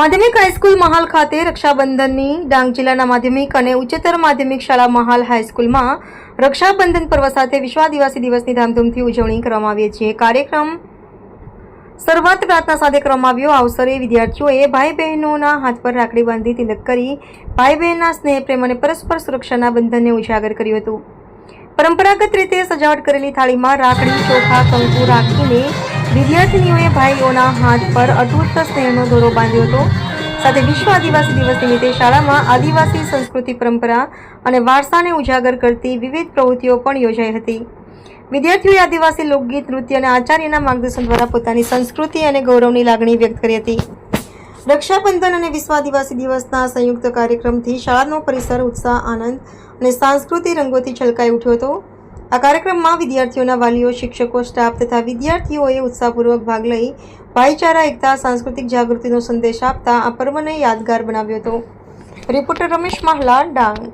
માધ્યમિક હાઈસ્કૂલ મહાલ ખાતે રક્ષાબંધનની ડાંગ જિલ્લાના માધ્યમિક અને ઉચ્ચતર માધ્યમિક શાળા મહાલ હાઈસ્કૂલમાં રક્ષાબંધન પર્વ સાથે વિશ્વ આદિવાસી દિવસની ધામધૂમથી ઉજવણી કરવામાં આવી છે કાર્યક્રમ શરૂઆત પ્રાર્થના સાથે કરવામાં આવ્યો. અવસરે વિદ્યાર્થીઓએ ભાઈ બહેનોના હાથ પર રાખડી બાંધી તિલક કરી ભાઈ બહેનના સ્નેહ, પ્રેમ અને પરસ્પર સુરક્ષાના બંધનને ઉજાગર કર્યું હતું. પરંપરાગત રીતે સજાવટ કરેલી થાળીમાં રાખડી, ચોખા, કંકુ રાખીને વિદ્યાર્થીનીઓએ ભાઈઓના હાથ પર અતૂટ સ્નેહનો દોરો બાંધ્યો હતો. સાથે વિશ્વ આદિવાસી દિવસ નિમિત્તે શાળામાં આદિવાસી સંસ્કૃતિ પરંપરા અને વારસાને ઉજાગર કરતી વિવિધ પ્રવૃત્તિઓ પણ યોજાઈ હતી. વિદ્યાર્થીઓએ આદિવાસી લોકગીત, નૃત્ય અને આચાર્યના માર્ગદર્શન દ્વારા પોતાની સંસ્કૃતિ અને ગૌરવની લાગણી વ્યક્ત કરી હતી. રક્ષાબંધન અને વિશ્વ આદિવાસી દિવસના સંયુક્ત કાર્યક્રમથી શાળાનો પરિસર ઉત્સાહ, આનંદ અને સાંસ્કૃતિક રંગોથી છલકાઈ ઉઠ્યો હતો. આ કાર્યક્રમમાં વિદ્યાર્થીઓના વાલીઓ, શિક્ષકો, સ્ટાફ તથા વિદ્યાર્થીઓએ ઉત્સાહપૂર્વક ભાગ લઈ ભાઈચારા, એકતા, સાંસ્કૃતિક જાગૃતિનો સંદેશ આપતા આ પર્વને યાદગાર બનાવ્યો હતો. રિપોર્ટર રમેશ મહલા, ડાંગ.